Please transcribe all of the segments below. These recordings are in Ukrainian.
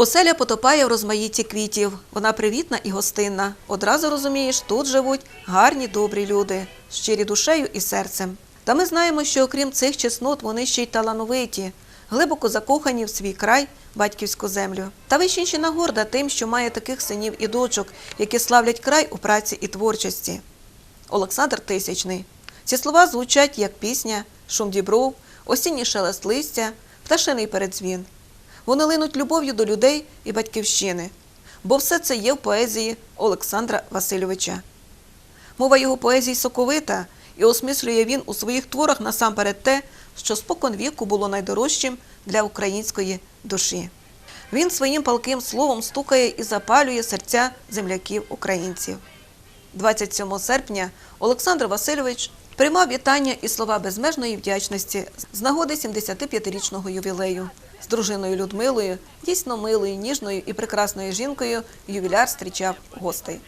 Оселя потопає в розмаїтті квітів. Вона привітна і гостинна. Одразу розумієш, тут живуть гарні, добрі люди, щирі душею і серцем. Та ми знаємо, що окрім цих чеснот, вони ще й талановиті, глибоко закохані в свій край, батьківську землю. Та Вищенщина горда тим, що має таких синів і дочок, які славлять край у праці і творчості. Олександр Тисячний. Ці слова звучать як пісня, шум дібров, осінній шелест листя, пташиний передзвін. Вони линуть любов'ю до людей і батьківщини, бо все це є в поезії Олександра Васильовича. Мова його поезії соковита і осмислює він у своїх творах насамперед те, що спокон віку було найдорожчим для української душі. Він своїм палким словом стукає і запалює серця земляків українців. 27 серпня Олександр Васильович приймав вітання і слова безмежної вдячності з нагоди 75-річного ювілею. З дружиною Людмилою, дійсно милою, ніжною і прекрасною жінкою, ювіляр зустрічав гостей.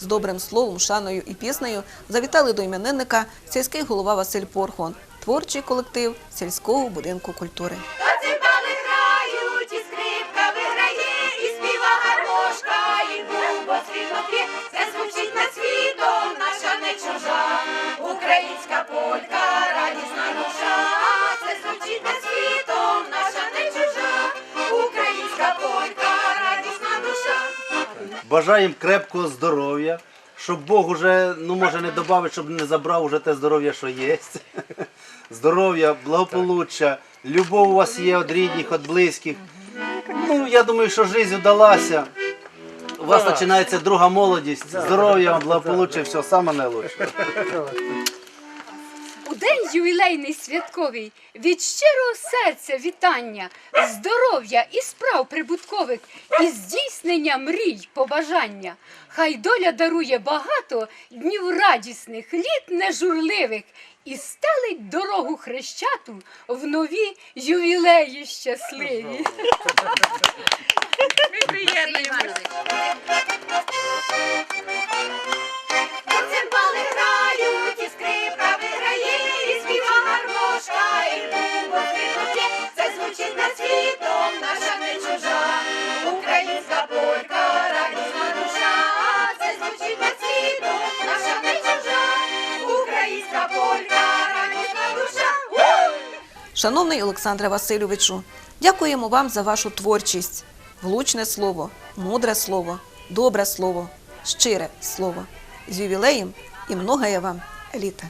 З добрим словом, шаною і піснею завітали до іменинника сільський голова Василь Порхон, творчий колектив сільського будинку культури. Бажаємо крепкого здоров'я, щоб Бог уже, ну може не додав, щоб не забрав уже те здоров'я, що є. Здоров'я, благополуччя, любов у вас є від рідних, від близьких. Ну, я думаю, що життя вдалася. У вас починається друга молодість. Здоров'я, вам, благополуччя, все саме найлучше. У день ювілейний святковий від щирого серця вітання, здоров'я і справ прибуткових, і здійснення мрій побажання. Хай доля дарує багато днів радісних, літ нежурливих, і стелить дорогу хрещату в нові ювілеї щасливі. Цимбали Українська полька, радісна душа. Шановний Олександре Васильовичу, дякуємо вам за вашу творчість, влучне слово, мудре слово, добре слово, щире слово. З ювілеєм і многое вам літа.